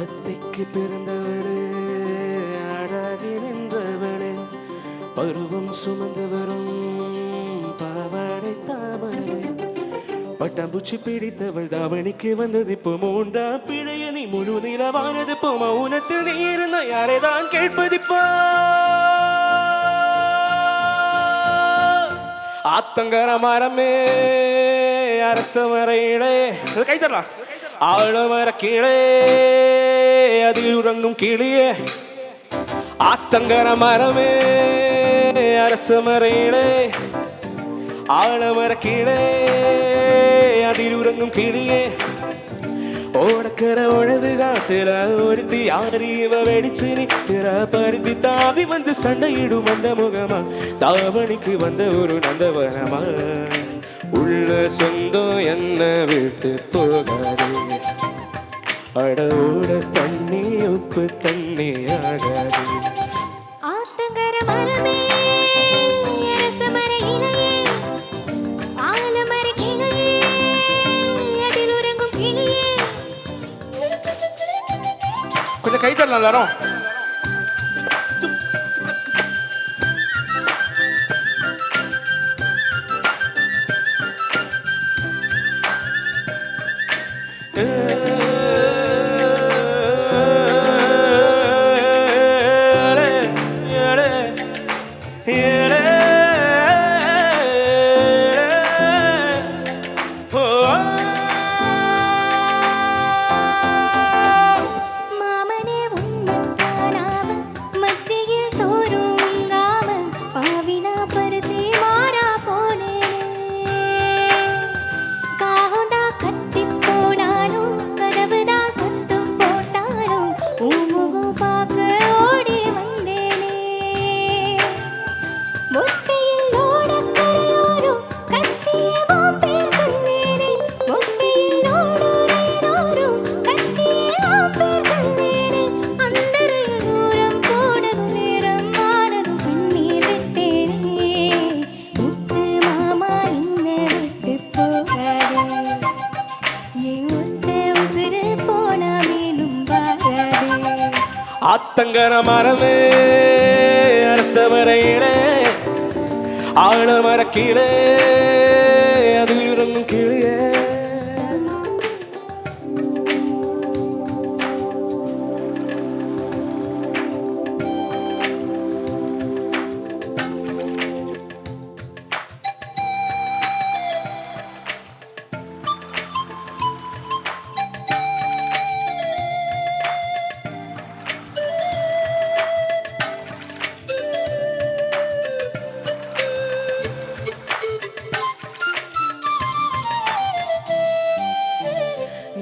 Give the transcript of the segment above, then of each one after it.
அத்தைக்கு பிறந்தவனே அழகி நின்றவனே பருவம் சுமந்து வரும் பாவாடை தாமரை. பட்டாம்பூச்சி பிடித்தவள் தாவணிக்கு வந்தது இப்போ மூன்றாம் பிழைய நீ முழு நிலவானது இப்போ மௌனத்தில் நீ இருந்த யாரை தான் கேட்பதிப்போ? ஆத்தங்கர மரமே அரச மரையிலே கை தரலாம். ஆழமர கீழே அதில் உறங்கும் கிளியே. ஆத்தங்கர மரமே அரச மறையிலே. ஆழமர கீழே அதில் உறங்கும் கிளியே. ஓடக்கிற உழவு காட்டுற ஒருத்தி யாரு இவ வெடிச்சு நிற்கிற பருத்தி தாவி வந்து சண்டையிடும் வந்த முகமா. தாவணிக்கு வந்த ஒரு நந்தவனமா. உள்ள சொந்தம் என்ன விட்டு போகாதே. அட ஓட தண்ணி உப்பு தண்ணி ஆகாது ஆத்தங்கர மரமே அரசமர இலையே ஆலமர கிளையே அதில் உறங்கும் கிளியே. கொஞ்சம் கை தரலாம் எல்லாரும். ஆத்தங்கர மரமே அரசவரையிலே ஆழமர கீழே அது இறங்கும் கீழே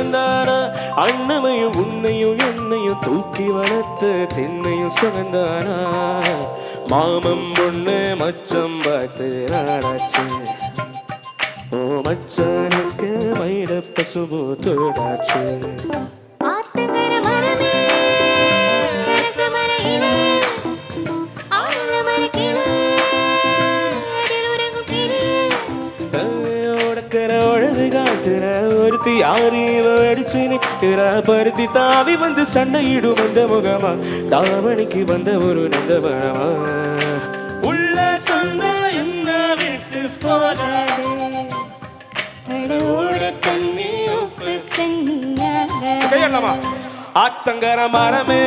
சுகந்தானா அண்ணமையும் உன்னையும் என்னையும் தூக்கி வளர்த்த தென்னையும் சுகந்தானா மாமம் பொண்ணு மச்சம் பார்த்து நாடாச்சு. ஓ மச்சானுக்கு மயிர பசுபோ தோடாச்சு. ஒருத்தி யாரு இவ வெடிச்சு நிற்கிற பருத்தி தாவி வந்து சண்டையிடும் அந்த முகமா? தாவணிக்கு வந்த ஒரு நந்தவனமா உள்ள சொன்ன என்ன விட்டு கையெல்லாமா ஆத்தங்கர மரமே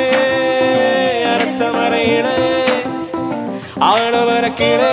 அரச மரையிலே ஆழவர கீழே.